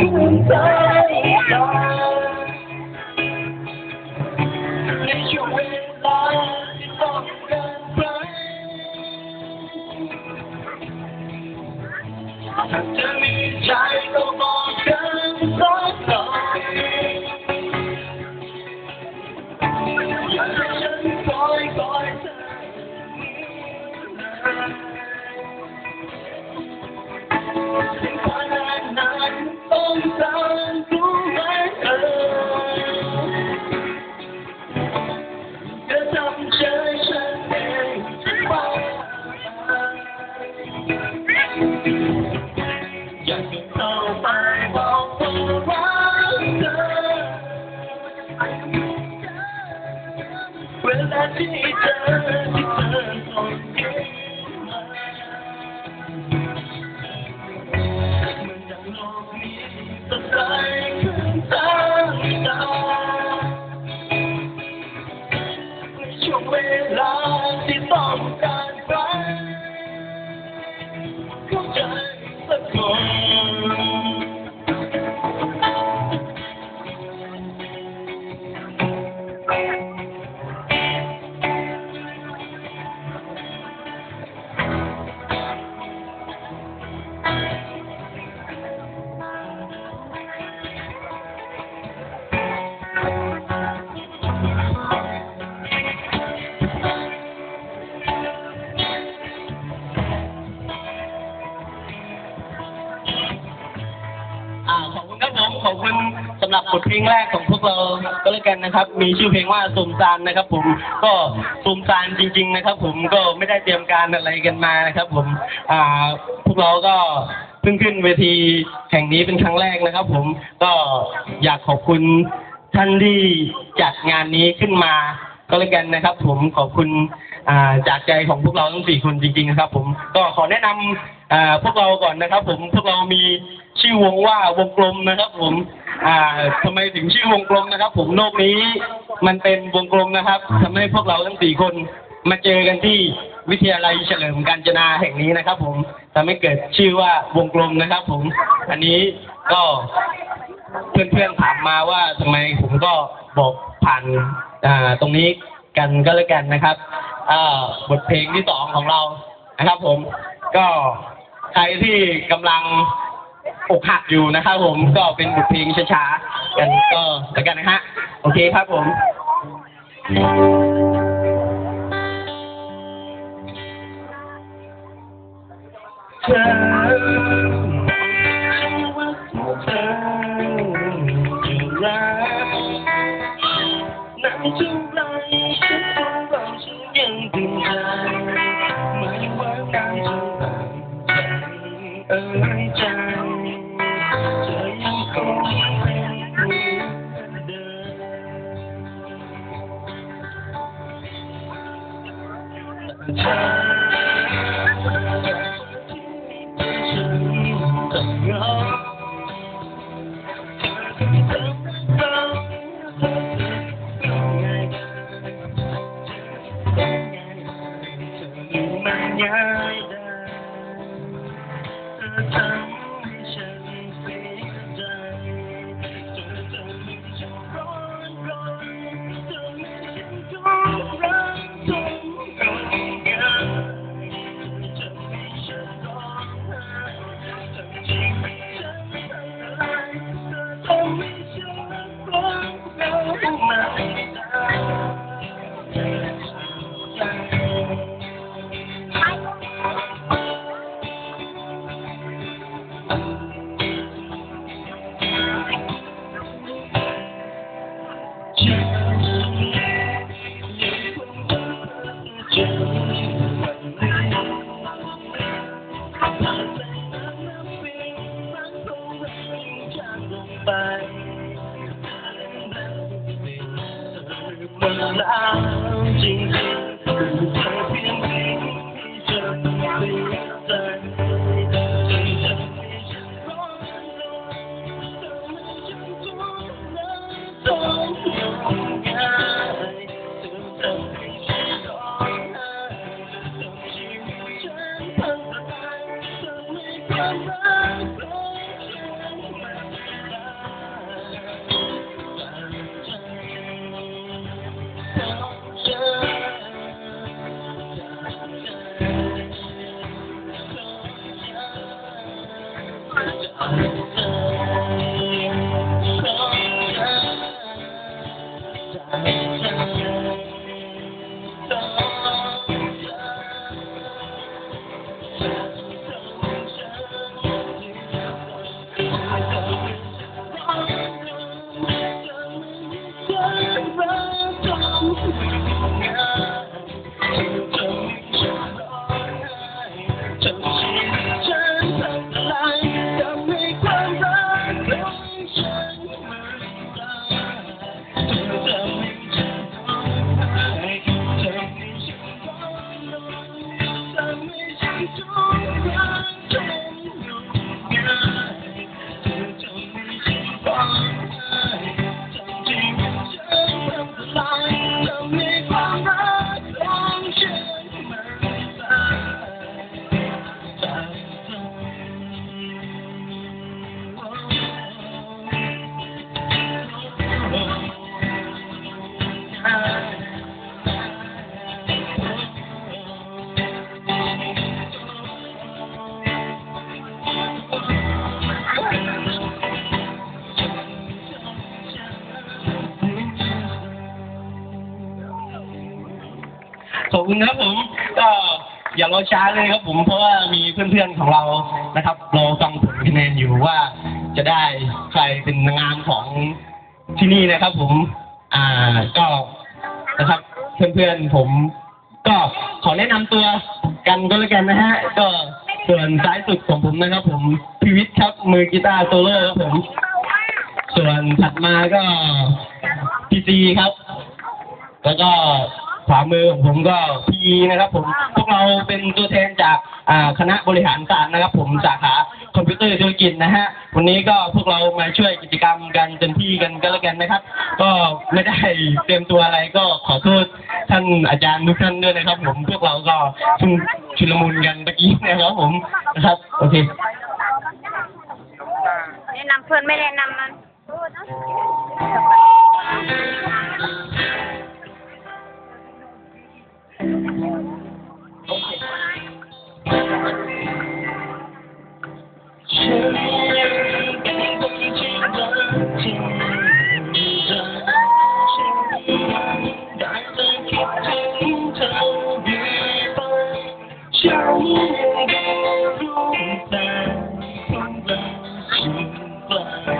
คื เพลงแรกของพวกเราก็แล้วกันนะครับ มีชื่อเพลงว่าซุมซานนะครับ ผมก็ซุมซานจริง ๆ นะครับ ผมก็ไม่ได้เตรียมการอะไรกันมานะครับ ผมอ่าพวกเราก็เพิ่งขึ้นเวทีแห่งนี้เป็นครั้งแรกนะครับ ผมก็อยากขอบคุณท่านที่จัดงานนี้ขึ้นมาก็แล้วกันนะครับ ผมขอบคุณอ่าจากใจของพวกเราทั้งสี่คนจริงๆนะครับ ผมก็ขอแนะนำ อ่าพวกเราก่อนนะครับ ผมพวกเรามีชื่อวงว่าวงกลมนะครับ ผมอ่าทำไมถึงชื่อวงกลมนะครับ ผมโลกนี้มันเป็นวงกลมนะครับทำให้พวกเราทั้งสี่คนมาเจอกันที่วิทยาลัยเฉลิมกาญจนาแห่งนี้นะครับ ผมทำให้เกิดชื่อว่าวงกลมนะครับ ผมอันนี้ก็เพื่อนๆถามมาว่าทำไมผมก็บอกผ่านอ่าตรงนี้กันก็แล้วกันนะครับอ่าบทเพลงที่สองของเรานะครับ ผมก็ ใครที่กำลังอกหักอยู่นะครับผมก็เป็นบทเพลงช้าๆกันก็แล้วกันนะฮะ โอเคครับผมเธ แอบคุณครับผม ก็อย่ารอช้าเลยครับผมเพราะว่ามีเพื่อนๆของเรานะครับรอฟังผลคะแนนอยู่ว่าจะได้ใครเป็นนางงามของที่นี่นะครับ ผม อ่าก็นะครับ เพื่อนๆผม ก็ขอแนะนำตัวกันก็แล้วกันนะฮะ ก็ส่วนซ้ายสุดของผมนะครับ ผมพิวิทย์ครับมือกีตาร์โซโล่ครับผม ส่วนถัดมาก็พีซีครับ แล้วก็ ขวามือของผมก็พีนะครับผมพวกเราเป็นตัวแทนจากอ่าคณะบริหารศาสตร์นะครับ ผมสาขาคอมพิวเตอร์ธุรกิจนะฮะวันนี้ก็พวกเรามาช่วยกิจกรรมกันเต็มที่กันก็แล้วกันนะครับ ก็ไม่ได้เตรียมตัวอะไรก็ขอโทษท่านอาจารย์ทุกท่านด้วยนะครับ ผมพวกเราก็เพิ่งชุลมุนกันเมื่อกี้นะครับผมนะครับโอเคแนะนำเพื่อนไม่แนะนำมัน Yeah.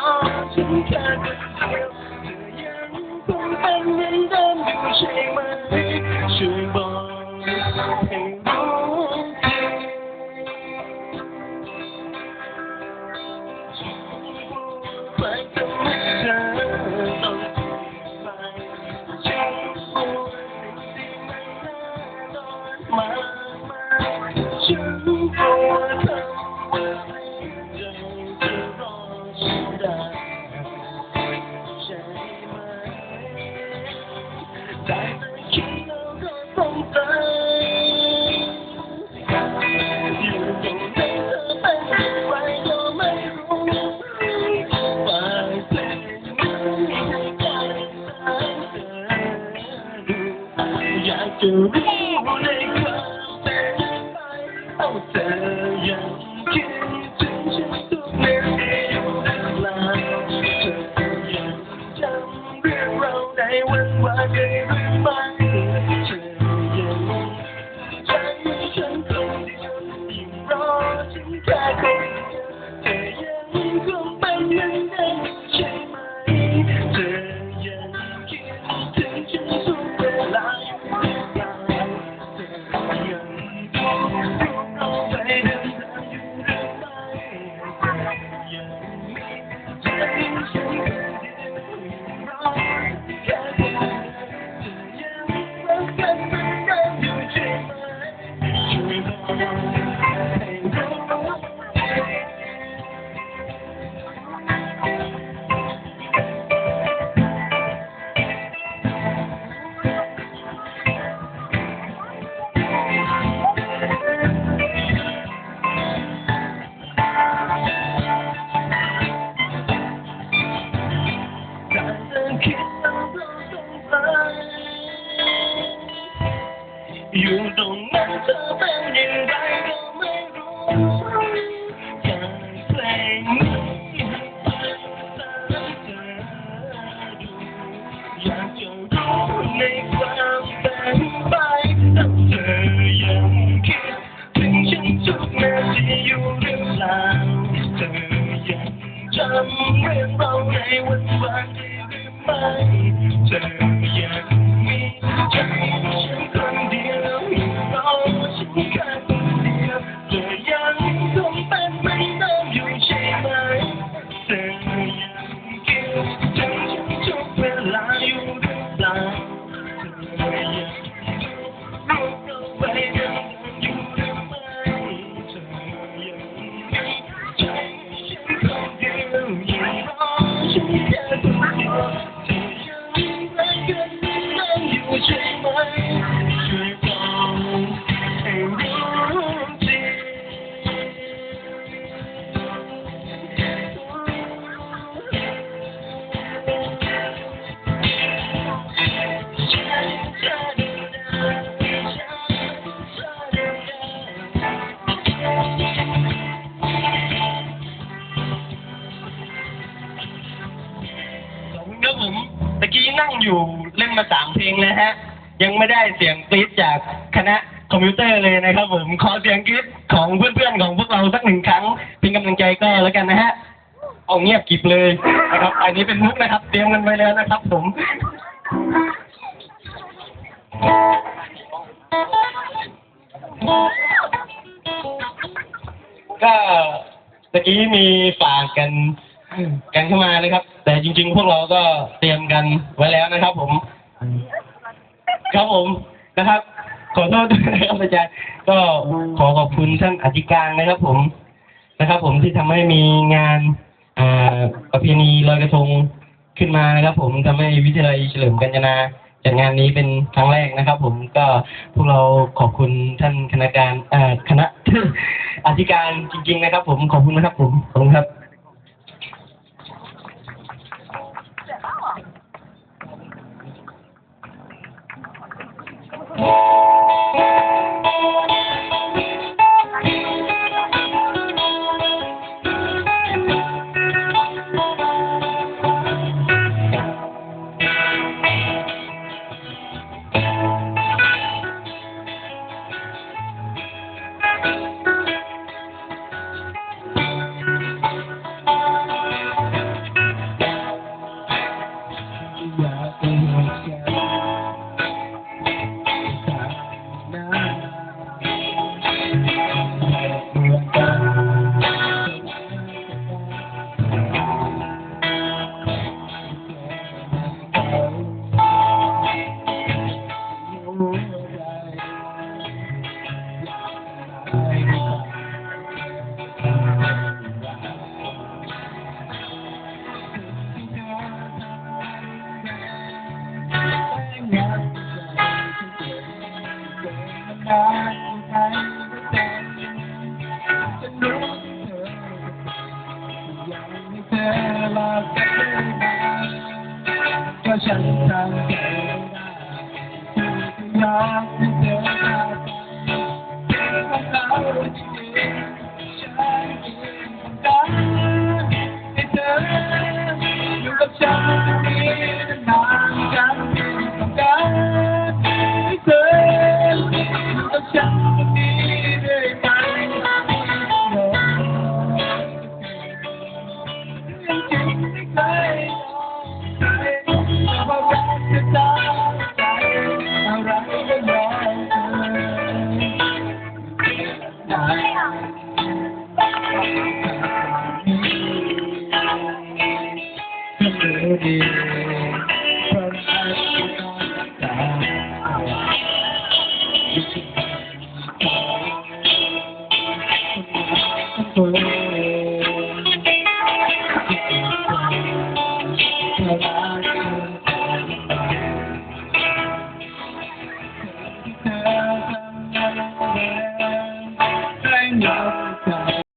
เำเรื่องเร อยู่เล่นมาสามเพลงเลยฮะ ยังไม่ได้เสียงกรี๊ดจากคณะคอมพิวเตอร์เลยนะครับผม ขอเสียงกรี๊ดของเพื่อนๆของพวกเราสักหนึ่งครั้ง เป็นกำลังใจก็แล้วกันนะฮะ เอาเงียบกริบเลยนะครับ อันนี้เป็นมุกนะครับ เตรียมกันไว้แล้วนะครับผม ก็ตะกี้มีฝากกัน กันเข้ามานะครับ แต่จริง ๆ พวกเราก็เตรียมกันไว้แล้วนะครับ ผม ครับผมนะครับ ขอโทษด้วยนะครับอาจารย์ก็ขอขอบคุณท่านอธิการนะครับ ผมนะครับ ผมที่ทำให้มีงานประเพณีลอยกระทงขึ้นมานะครับ ผมทำให้วิทยาลัยเฉลิมกัญจนาจัดงานนี้เป็นครั้งแรกนะครับ ผมก็พวกเราขอบคุณท่านคณะการอ่าคณะอธิการจริง ๆ นะครับ ผมขอบคุณนะครับ ผมขอบคุณครับ ดีเ